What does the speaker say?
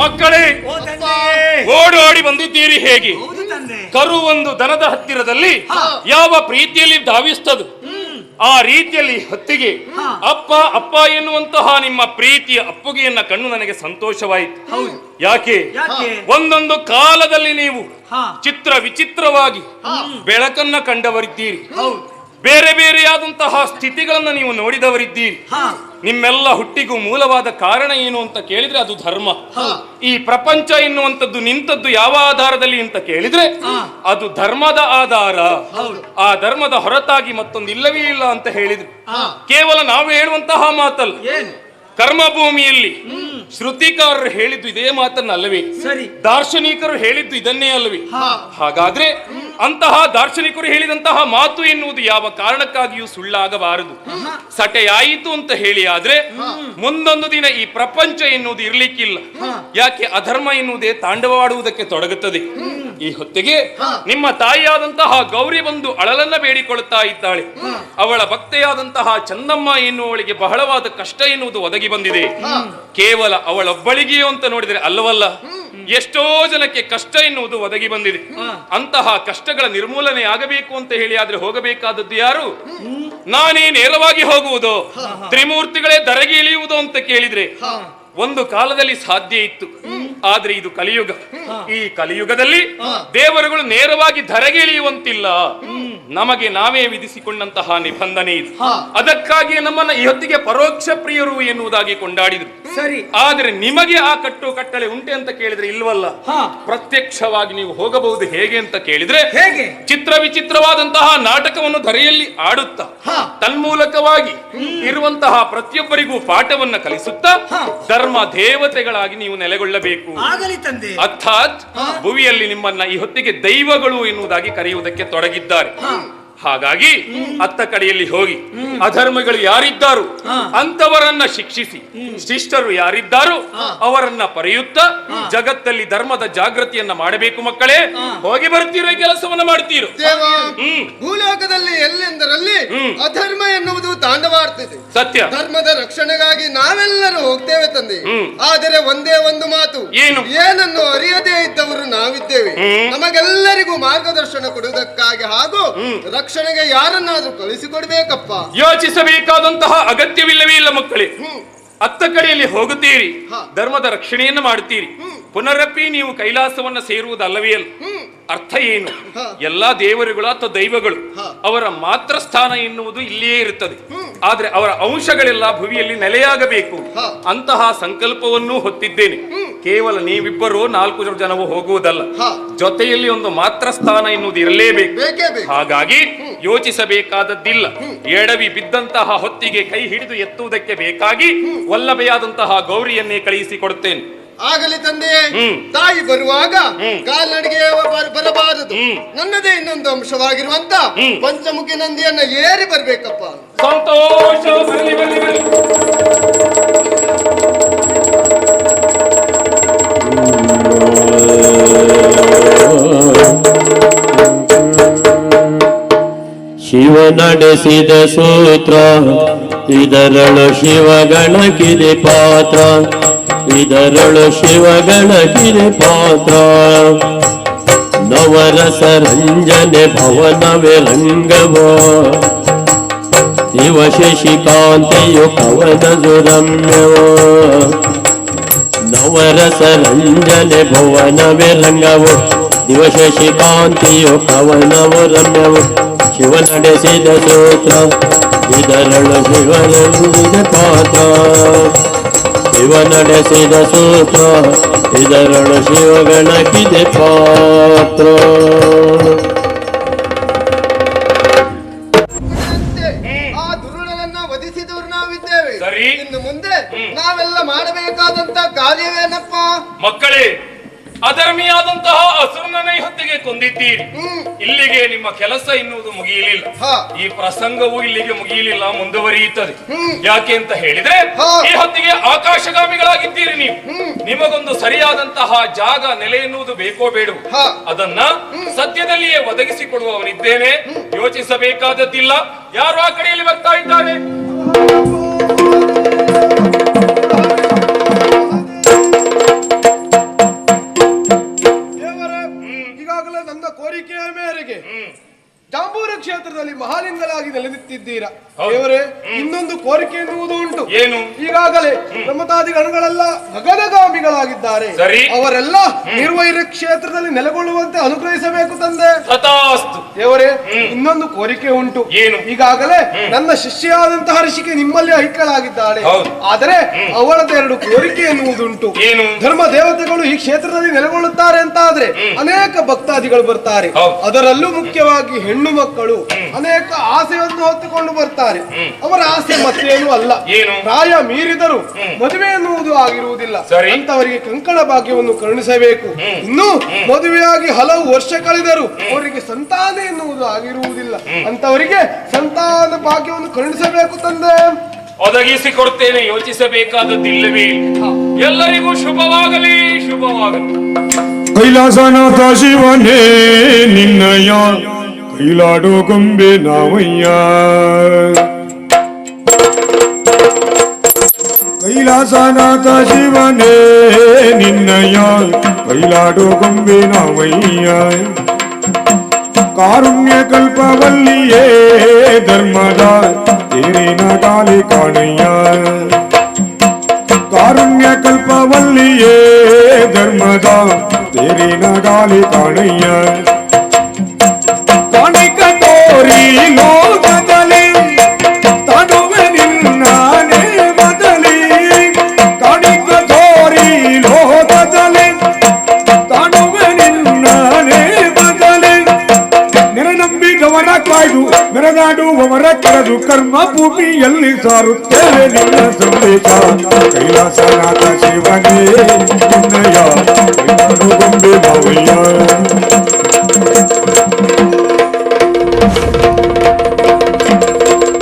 ಮಕ್ಕಳೇ ಓ ತಂದೆ ಓಡೋಡಿ ಬಂದಿದ್ದೀರಿ ಹೇಗೆ? ಕರು ಒಂದು ದನದ ಹತ್ತಿರದಲ್ಲಿ ಯಾವ ಪ್ರೀತಿಯಲ್ಲಿ ಧಾವಿಸ್ತದು? ಆ ರೀತಿಯಲ್ಲಿ ಹತ್ತಿಗೆ ಅಪ್ಪ ಅಪ್ಪ ಎನ್ನುವಂತಹ ನಿಮ್ಮ ಪ್ರೀತಿಯ ಅಪ್ಪುಗೆಯನ್ನ ಕಣ್ಣು ನನಗೆ ಸಂತೋಷವಾಯಿತು. ಯಾಕೆ? ಒಂದೊಂದು ಕಾಲದಲ್ಲಿ ನೀವು ಚಿತ್ರ ವಿಚಿತ್ರವಾಗಿ ಬೆಳಕನ್ನ ಕಂಡವರಿದ್ದೀರಿ. ಬೇರೆ ಬೇರೆಯಾದಂತಹ ಸ್ಥಿತಿಗಳನ್ನು ನೀವು ನೋಡಿದವರಿದ್ದೀರಿ. ನಿಮ್ಮೆಲ್ಲ ಹುಟ್ಟಿಗೂ ಮೂಲವಾದ ಕಾರಣ ಏನು ಅಂತ ಕೇಳಿದ್ರೆ ಅದು ಧರ್ಮ. ಈ ಪ್ರಪಂಚ ಎನ್ನುವಂಥದ್ದು ನಿಂತದ್ದು ಯಾವ ಆಧಾರದಲ್ಲಿ ಅಂತ ಕೇಳಿದ್ರೆ ಅದು ಧರ್ಮದ ಆಧಾರ. ಆ ಧರ್ಮದ ಹೊರತಾಗಿ ಮತ್ತೊಂದು ಇಲ್ಲವೇ ಇಲ್ಲ ಅಂತ ಹೇಳಿದ್ರು. ಕೇವಲ ನಾವು ಹೇಳುವಂತಹ ಮಾತಲ್ಲ. ಕರ್ಮಭೂಮಿಯಲ್ಲಿ ಶ್ರುತಿಕಾರರು ಹೇಳಿದ್ದು ಇದೇ ಮಾತನ್ನ ಅಲ್ಲವೇ ಸರಿ. ದಾರ್ಶನಿಕರು ಹೇಳಿದ್ದು ಇದನ್ನೇ ಅಲ್ಲವೇ? ಹಾಗಾದ್ರೆ ಅಂತಹ ದಾರ್ಶನಿಕರು ಹೇಳಿದಂತಹ ಮಾತು ಎನ್ನುವುದು ಯಾವ ಕಾರಣಕ್ಕಾಗಿಯೂ ಸುಳ್ಳಾಗಬಾರದು. ಸಟೆಯಾಯಿತು ಅಂತ ಹೇಳಿ ಆದ್ರೆ ಮುಂದೊಂದು ದಿನ ಈ ಪ್ರಪಂಚ ಎನ್ನುವುದು ಇರ್ಲಿಕ್ಕಿಲ್ಲ. ಯಾಕೆ ಅಧರ್ಮ ಎನ್ನುವುದೇ ತಾಂಡವವಾಡುವುದಕ್ಕೆ ತೊಡಗುತ್ತದೆ. ಈ ಹೊತ್ತಿಗೆ ನಿಮ್ಮ ತಾಯಿಯಾದಂತಹ ಗೌರಿ ಬಂದು ಅಳಲನ್ನ ಬೇಡಿಕೊಳ್ಳುತ್ತಾ ಇದ್ದಾಳೆ. ಅವಳ ಭಕ್ತೆಯಾದಂತಹ ಚಂದಮ್ಮ ಎನ್ನುವಳಿಗೆ ಬಹಳವಾದ ಕಷ್ಟ ಎನ್ನುವುದು ಒದಗಿ ಬಂದಿದೆ. ಕೇವಲ ಅವಳೊಬ್ಬಳಿಗೆಯೋ ಅಂತ ನೋಡಿದರೆ ಅಲ್ಲವಲ್ಲ? ಎಷ್ಟೋ ಜನಕ್ಕೆ ಕಷ್ಟ ಎನ್ನುವುದು ಒದಗಿ ಬಂದಿದೆ. ಅಂತಹ ಕಷ್ಟಗಳ ನಿರ್ಮೂಲನೆ ಆಗಬೇಕು ಅಂತ ಹೇಳಿ ಆದ್ರೆ ಹೋಗಬೇಕಾದದ್ದು ಯಾರು? ನಾನೇ ನೇರವಾಗಿ ಹೋಗುವುದು. ತ್ರಿಮೂರ್ತಿಗಳೇ ದರಗೆ ಇಳಿಯುವುದು ಅಂತ ಕೇಳಿದ್ರೆ ಒಂದು ಕಾಲದಲ್ಲಿ ಸಾಧ್ಯ ಇತ್ತು. ಆದ್ರೆ ಇದು ಕಲಿಯುಗ. ಈ ಕಲಿಯುಗದಲ್ಲಿ ದೇವರುಗಳು ನೇರವಾಗಿ ಧರೆಗೆ ಇಳಿಯುವಂತಿಲ್ಲ. ನಮಗೆ ನಾವೇ ವಿಧಿಸಿಕೊಂಡಂತಹ ನಿಬಂಧನೆ ಇದು. ಅದಕ್ಕಾಗಿ ನಮ್ಮನ್ನ ಈ ಹೊತ್ತಿಗೆ ಪರೋಕ್ಷ ಪ್ರಿಯರು ಎನ್ನುವುದಾಗಿ ಕೊಂಡಾಡಿದ್ರು. ಸರಿ. ಆದ್ರೆ ನಿಮಗೆ ಆ ಕಟ್ಟು ಕಟ್ಟಳೆ ಉಂಟೆ ಅಂತ ಕೇಳಿದ್ರೆ ಇಲ್ವಲ್ಲ? ಪ್ರತ್ಯಕ್ಷವಾಗಿ ನೀವು ಹೋಗಬಹುದು ಹೇಗೆ ಅಂತ ಕೇಳಿದ್ರೆ ಹೇಗೆ? ಚಿತ್ರ ವಿಚಿತ್ರವಾದಂತಹ ನಾಟಕವನ್ನು ಧರೆಯಲ್ಲಿ ಆಡುತ್ತಾ ತನ್ಮೂಲಕವಾಗಿ ಇರುವಂತಹ ಪ್ರತಿಯೊಬ್ಬರಿಗೂ ಪಾಠವನ್ನ ಕಲಿಸುತ್ತಾ ಧರ್ಮ ದೇವತೆಗಳಾಗಿ ನೀವು ನೆಲೆಗೊಳ್ಳಬೇಕು. ಅರ್ಥಾತ್ ಭುವಿಯಲ್ಲಿ ನಿಮ್ಮನ್ನ ಈ ಹೊತ್ತಿಗೆ ದೈವಗಳು ಎನ್ನುವುದಾಗಿ ಕರೆಯುವುದಕ್ಕೆ ತೊಡಗಿದ್ದಾರೆ. ಹಾಗಾಗಿ ಅತ್ತ ಕಡೆಯಲ್ಲಿ ಹೋಗಿ ಅಧರ್ಮಗಳು ಯಾರಿದ್ದಾರು ಅಂತವರನ್ನ ಶಿಕ್ಷಿಸಿ ಶಿಷ್ಟರು ಯಾರಿದ್ದಾರೋ ಅವರನ್ನ ಪರೆಯುತ್ತಾ ಜಗತ್ತಲ್ಲಿ ಧರ್ಮದ ಜಾಗೃತಿಯನ್ನ ಮಾಡಬೇಕು ಮಕ್ಕಳೇ. ಹೋಗಿ ಬರ್ತೀರೋ ಕೆಲಸವನ್ನ ಮಾಡ್ತೀರೋ ಭೂಲೋಕದಲ್ಲಿ ಎಲ್ಲೆಂದರಲ್ಲಿ ಅಧರ್ಮ ಎನ್ನುವುದು ತಾಂಡವಾಡ್ತಿದೆ. ಸತ್ಯ. ಧರ್ಮದ ರಕ್ಷಣೆಗಾಗಿ ನಾವೆಲ್ಲರೂ ಹೋಗ್ತೇವೆ ತಂದೆ. ಆದರೆ ಒಂದೇ ಒಂದು ಮಾತು. ಏನು? ಏನನ್ನು ಅರಿಯದೇ ಇದ್ದವರು ನಾವಿದ್ದೇವೆ. ನಮಗೆಲ್ಲರಿಗೂ ಮಾರ್ಗದರ್ಶನ ಕೊಡುವುದಕ್ಕಾಗಿ ಹಾಗೂ ರಕ್ಷಣೆಗೆ ಯಾರನ್ನಾದ್ರೂ ಕಳಿಸಿಕೊಡ್ಬೇಕಪ್ಪ. ಯೋಚಿಸಬೇಕಾದಂತಹ ಅಗತ್ಯವಿಲ್ಲವೇ ಇಲ್ಲ ಮಕ್ಕಳೇ. ಅತ್ತ ಕಡೆಯಲ್ಲಿ ಹೋಗುತ್ತೀರಿ. ಧರ್ಮದ ರಕ್ಷಣೆಯನ್ನು ಮಾಡುತ್ತೀರಿ. ಪುನರಪ್ಪಿ ನೀವು ಕೈಲಾಸವನ್ನ ಸೇರುವುದಲ್ಲವೇ ಅಲ್ಲ? ಅರ್ಥ ಏನು? ಎಲ್ಲಾ ದೇವರುಗಳು ಅಥವಾ ದೈವಗಳು ಅವರ ಮಾತ್ರ ಸ್ಥಾನ ಎನ್ನುವುದು ಇಲ್ಲಿಯೇ ಇರುತ್ತದೆ. ಆದ್ರೆ ಅವರ ಅಂಶಗಳೆಲ್ಲ ಭುವಿಯಲ್ಲಿ ನೆಲೆಯಾಗಬೇಕು. ಅಂತಹ ಸಂಕಲ್ಪವನ್ನು ಹೊತ್ತಿದ್ದೇನೆ. ಕೇವಲ ನೀವಿಬ್ಬರು ನಾಲ್ಕು ಜನವು ಹೋಗುವುದಲ್ಲ. ಜೊತೆಯಲ್ಲಿ ಒಂದು ಮಾತ್ರ ಸ್ಥಾನ ಎನ್ನುವುದು ಇರಲೇಬೇಕು. ಬೇಕೇ ಬೇಕು. ಹಾಗಾಗಿ ಯೋಚಿಸಬೇಕಾದದ್ದಿಲ್ಲ. ಎಡವಿ ಬಿದ್ದಂತಹ ಹೊತ್ತಿಗೆ ಕೈ ಹಿಡಿದು ಎತ್ತುವುದಕ್ಕೆ ಬೇಕಾಗಿ ವಲ್ಲಭೆಯಾದಂತಹ ಗೌರಿಯನ್ನೇ ಕಳುಹಿಸಿಕೊಡುತ್ತೇನೆ ಆಗಲಿ ತಂದೆ. ತಾಯಿ ಬರುವಾಗ. ಕಾಲ್ನಡಿಗೆ ಬರ- ಬರಬಾರದು. ನನ್ನದೇ ಇನ್ನೊಂದು ಅಂಶವಾಗಿರುವಂತ ಪಂಚಮುಖಿ ನಂದಿಯನ್ನ ಏರಿ ಬರ್ಬೇಕಪ್ಪ. ಸಂತೋಷ ಶಿವ ನಡೆಸಿದ ಸೂತ್ರ ಇದರಳು ಶಿವಗಣಕಿದೆ ಪಾತ್ರ विदरळ शिवगण गिरे पात्र नवरस रंजने भवनवे रंगव दिवशशिकान्तयो कवनजुरम्यव नवरस रञ्जने भुवनवे रङ्गवो दिवशशिकान्तियो कवनवो रम्यवो शिवनडेसिद सूत्र विदरण शिवनन्दित पात्र ಶಿವ ನಡೆಸಿದ ಸೂತ್ರ ಇದರಳು ಶಿವಗಣಕಿದೆ ಪಾತ್ರ. ಆ ದುರುಳನನ್ನ ವಧಿಸಿದವರು ನಾವಿದ್ದೇವೆ. ಸರಿ. ಇನ್ನು ಮುಂದೆ ನಾವೆಲ್ಲ ಮಾಡಬೇಕಾದಂತ ಕಾರ್ಯವೇನಪ್ಪ ಮಕ್ಕಳೇ ಅಧರ್ಮಿಯಾದಂತಹ ಅಸುರನೇ ಹೊತ್ತಿಗೆ ಕೊಂದಿದ್ದೀರಿ. ಇಲ್ಲಿಗೆ ನಿಮ್ಮ ಕೆಲಸ ಎನ್ನುವುದು ಮುಗಿಯಲಿಲ್ಲ. ಈ ಪ್ರಸಂಗವು ಇಲ್ಲಿಗೆ ಮುಗಿಯಲಿಲ್ಲ ಮುಂದುವರಿಯುತ್ತದೆ. ಯಾಕೆ ಅಂತ ಹೇಳಿದ್ರೆ. ಈ ಹೊತ್ತಿಗೆ ಆಕಾಶಗಾಮಿಗಳಾಗಿದ್ದೀರಿ ನೀವು. ನಿಮಗೊಂದು ಸರಿಯಾದಂತಹ ಜಾಗ ನೆಲೆ ಎನ್ನುವುದು ಬೇಕೋ ಬೇಡ. ಅದನ್ನ ಸದ್ಯದಲ್ಲಿಯೇ ಒದಗಿಸಿಕೊಡುವವನಿದ್ದೇನೆ. ಯೋಚಿಸಬೇಕಾದದ್ದಿಲ್ಲ. ಯಾರು ಆ ಕಡೆಯಲ್ಲಿ ಬರ್ತಾ ಇದ್ದಾರೆ? ಹೇಳುತ್ತಿದ್ದೀರಾ ದೇವರೇ ಇನ್ನೊಂದು ಕೋರಿಕೆ ಎನ್ನುವುದು ಉಂಟು. ಏನು? ಈಗಾಗಲೇ ಗಣಗಳೆಲ್ಲ ಗಗನಗಾಮಿಗಳಾಗಿದ್ದಾರೆ. ಅವರೆಲ್ಲ ನಿರ್ವೈರ ಕ್ಷೇತ್ರದಲ್ಲಿ ನೆಲೆಗೊಳ್ಳುವಂತೆ ಅನುಗ್ರಹಿಸಬೇಕು ತಂದೆ. ದೇವರೇ ಇನ್ನೊಂದು ಕೋರಿಕೆ ಉಂಟು. ಏನು? ಈಗಾಗಲೇ ನನ್ನ ಶಿಷ್ಯಾದಂತಹ ಋಷಿಕೆ ನಿಮ್ಮಲ್ಲಿ ಐಕ್ಯಳಾಗಿದ್ದಾಳೆ. ಆದರೆ ಅವಳದೆರಡು ಕೋರಿಕೆ ಎನ್ನುವುದುಂಟು. ಏನು? ಧರ್ಮ ದೇವತೆಗಳು ಈ ಕ್ಷೇತ್ರದಲ್ಲಿ ನೆಲೆಗೊಳ್ಳುತ್ತಾರೆ ಅಂತ ಆದ್ರೆ ಅನೇಕ ಭಕ್ತಾದಿಗಳು ಬರ್ತಾರೆ. ಅದರಲ್ಲೂ ಮುಖ್ಯವಾಗಿ ಹೆಣ್ಣು ಮಕ್ಕಳು. ಅನೇಕ ಆಸೆಯನ್ನು ಹೊತ್ತುಕೊಂಡು ಬರ್ತಾರೆ. ಅವರ ಆಸೆ ಮತ್ತೇನು ಅಲ್ಲ. ಏನು? ಪ್ರಾಯ ಮೀರಿದರು ಮದುವೆ ಎನ್ನುವುದು ಆಗಿರುವುದಿಲ್ಲ. ಅಂತವರಿಗೆ ಕಂಕಣ ಭಾಗ್ಯವನ್ನು ಕರುಣಿಸಬೇಕು. ಇನ್ನು ಮದುವೆಯಾಗಿ ಹಲವು ವರ್ಷ ಕಳೆದರು ಅವರಿಗೆ ಸಂತಾನ ಎನ್ನುವುದು ಆಗಿರುವುದಿಲ್ಲ. ಅಂತವರಿಗೆ ಸಂತಾನ ಭಾಗ್ಯವನ್ನು ಕರುಣಿಸಬೇಕು ತಂದೆ. ಒದಗಿಸಿಕೊಡ್ತೇನೆ ಯೋಚಿಸಬೇಕಾದದ್ದಿಲ್ಲವೇ? ಎಲ್ಲರಿಗೂ ಶುಭವಾಗಲಿ ಶುಭವಾಗಲಿ. ಕೈಲಾಸನಾಥ ಶಿವನೇ ನಿನ್ನಯ ಕೈಲಾಡು ಗೊಂಬೆ ನಾವಯ್ಯ ಕೈಲಾಸನಾಥ ಶಿವನೇ ನಿನ್ನಯ ಕೈಲಾಡು ಗೊಂಬೆ ನಾವಯ್ಯ ಕಾರುಣ್ಯ ಕಲ್ಪವಲ್ಲಿಯೇ ಧರ್ಮದ ತೇರಿನ ಗಾಲಿ ಕಾಣಯ್ಯ ಕಾರುಣ್ಯ ಕಲ್ಪವಲ್ಲಿಯೇ ಧರ್ಮದ ತೇರಿನ ಗಾಲಿ ಕಾಣಯ್ಯ ಕಾಣಿಕ ತೋರಿ ಲೋಕದಲ್ಲಿ ತನುವೆ ನಿನ್ನಾನೇ ಬದಲಿ. ಕಾಣಿಕ ತೋರಿ ಲೋಕದಲ್ಲಿ ತನುವೆ ನಿನ್ನಾನೇ ಬದಲಿ. ನೆರನಂಬಿದವರ ಕಾಯ್ದು ಮೆರೆದಾಡುವವರ ಕೆರೆದು, ಕರ್ಮ ಭೂಮಿಯಲ್ಲಿ ಸಾರುತ್ತೇವೆ ನಿನ್ನ ಸಂದೇಶ. ಕೈಲಾಸನಾಥ ಶಿವನೇ, ನಿನ್ನಯ